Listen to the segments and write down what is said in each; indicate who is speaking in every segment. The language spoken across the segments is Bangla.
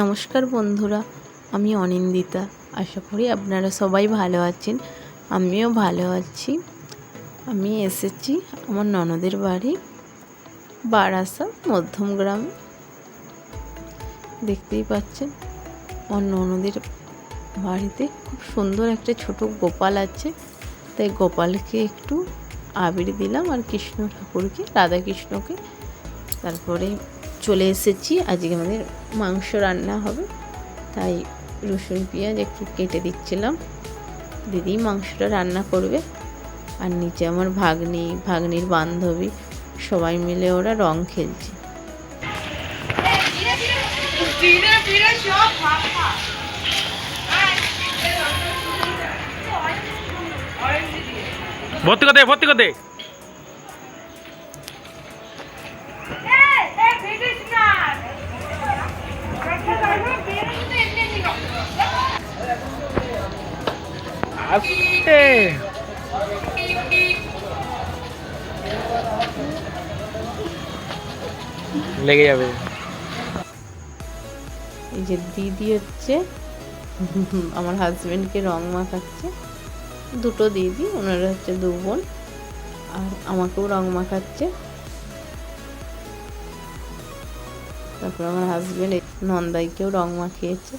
Speaker 1: নমস্কার বন্ধুরা, আমি অনিন্দিতা। আশা করি আপনারা সবাই ভালো আছেন, আমিও ভালো আছি। আমি এসেছি আমার ননদের বাড়ি, বারাসা মধ্যম গ্রামে। দেখতেই পাচ্ছেন, আমার ননদের বাড়িতে খুব সুন্দর একটা ছোট গোপাল আছে। তাই গোপালকে একটু আবির দিলাম আর কৃষ্ণ ঠাকুরকে, রাধাকৃষ্ণকে। তারপরে চলে এসেছি। আজকে আমাদের মাংস রান্না হবে। তাই রসুন, পেঁয়াজ একটু কেটে দিচ্ছিলাম। দিদি মাংসটা রান্না করবে। আর নিচে আমার ভাগ্নি, ভাগ্নির বান্ধবী, সবাই মিলে ওরা রং খেলছে।
Speaker 2: ভর্তি করতে ভর্তি করতে। আস্তে লেগে যাবে।
Speaker 1: এই যে দিদি হচ্ছে, আমার হাজবেন্ডকে রং মাখাচ্ছে। দুটো দিদি, ওনারা হচ্ছে দু বোন, আর আমাকেও রং মাখাচ্ছে। তারপর আমার হাজবেন্ড নন্দাইকেও রং মাখিয়েছে।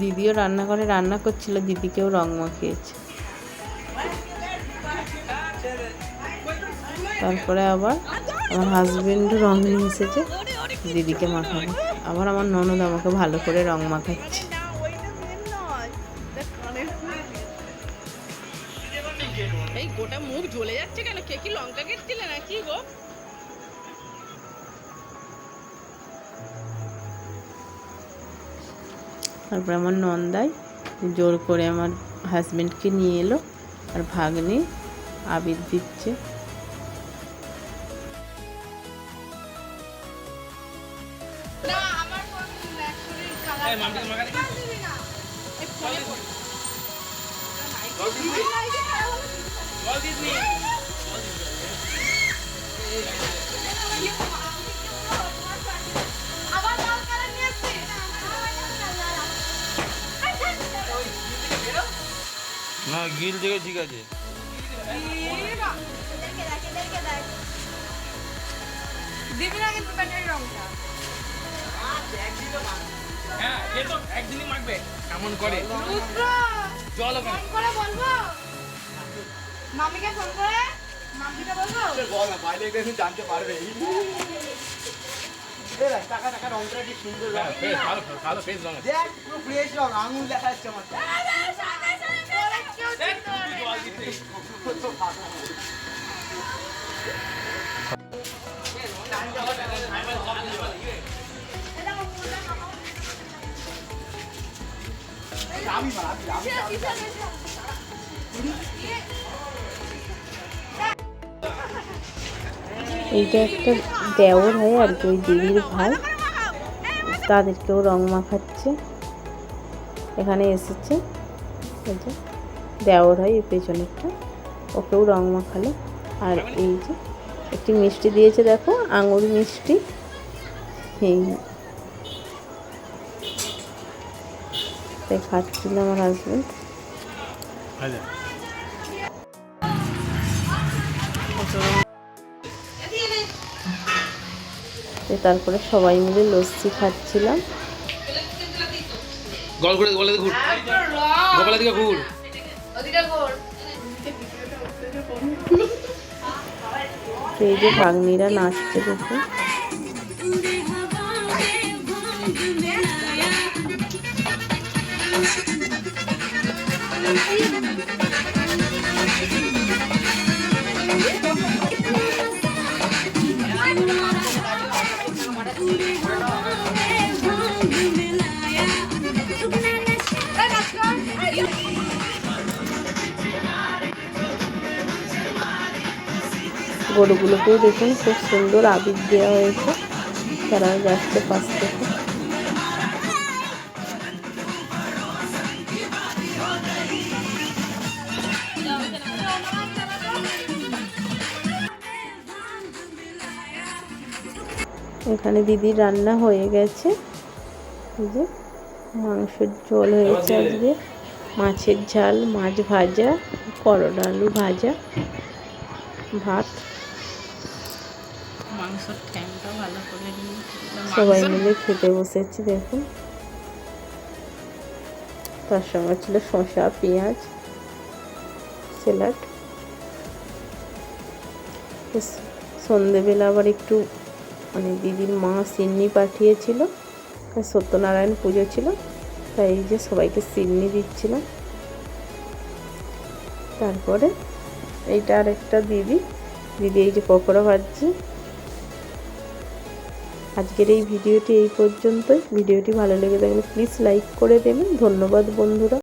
Speaker 1: দিদিও রান্না করে, রান্না করছিল, দিদিকেও রং মাখিয়েছে। তারপরে আবার আমার হাজবেন্ডও রং নিয়ে এসেছে, দিদিকে মাখাবো। আবার আমার ননদ আমাকে ভালো করে রং মাখাচ্ছে।
Speaker 3: এই গোটা মুখ জ্বলে যাচ্ছে কেন? কে কি লঙ্কা কেটছিলে নাকি গো?
Speaker 1: তারপরে আমার নন্দাই জোর করে আমার হাজব্যান্ডকে নিয়ে এলো আর ভাগ্নে আবির দিচ্ছে।
Speaker 3: না আমার
Speaker 2: গিল থেকে ঠিক আছে।
Speaker 3: দিবি না কিন্তু ব্যাটারি রংটা?
Speaker 2: হ্যাঁ এ তো একদিনই মাখবে এমন করে।
Speaker 3: রুদ্র!
Speaker 2: জল
Speaker 3: ফোন করে বলব? মামিকে ফোন করে? মামিকে বলব?
Speaker 4: বল না বাইরে গেলে জানতে পারবে। টাকা টাকা রংটা কি সুন্দর রং
Speaker 2: ভালো ভালো ফেস রং আছে
Speaker 4: দেখ পুরো ফ্রেশ রং আঙুল দেখা যাচ্ছে আমার
Speaker 1: এইটা একটা দেওর হয় আর কি, ওই দিদির ভাই তাদেরকেও রং মাখাচ্ছে। এখানে এসেছে। যে। দেওর হয় এই পেছনেরটা। ওকেও রং মাখালো। আর এই যে একটি মিষ্টি দিয়েছে দেখো, আঙুর মিষ্টি। এই তাই খাচ্ছিল আমার হাজবেন্ড
Speaker 2: আচ্ছা
Speaker 1: তারপরে সবাই মিলে লস্যি খাচ্ছিলাম।
Speaker 2: গল করে, গলে ঘুর। দিকে ঘুর।
Speaker 1: এই যে ভাগ্নিরা Thank দেখো। গরুগুলোকেও দেখুন খুব সুন্দর আবির দেওয়া হয়েছে। তারা যাচ্ছে পাশ থেকে। এখানে দিদির রান্না হয়ে গেছে। এই যে মাংসের ঝোল হয়েছে আজকে। মাছের ঝাল, মাছ ভাজা, করলা আলু ভাজা, ভাত।
Speaker 3: মাংসর ঠ্যাংটা ভালো করে
Speaker 1: সবাই মিলে খেতে বসেছি, দেখুন। তার সঙ্গে ছিল শসা, পেঁয়াজ, স্যালাড। সন্ধেবেলা আবার একটু মানে দিদির মা সিন্নি পাঠিয়েছিল সত্যনারায়ণ পুজো ছিল, তাই যে সবাইকে সিন্নি দিচ্ছিলাম। তারপরে এইটা আর একটা দিদি দিদি এই যে পকোড়া ভাজছে আজকের এই ভিডিওটি এই পর্যন্তই। ভিডিওটি ভালো লেগে থাকলে প্লিজ লাইক করে দেবেন। ধন্যবাদ বন্ধুরা।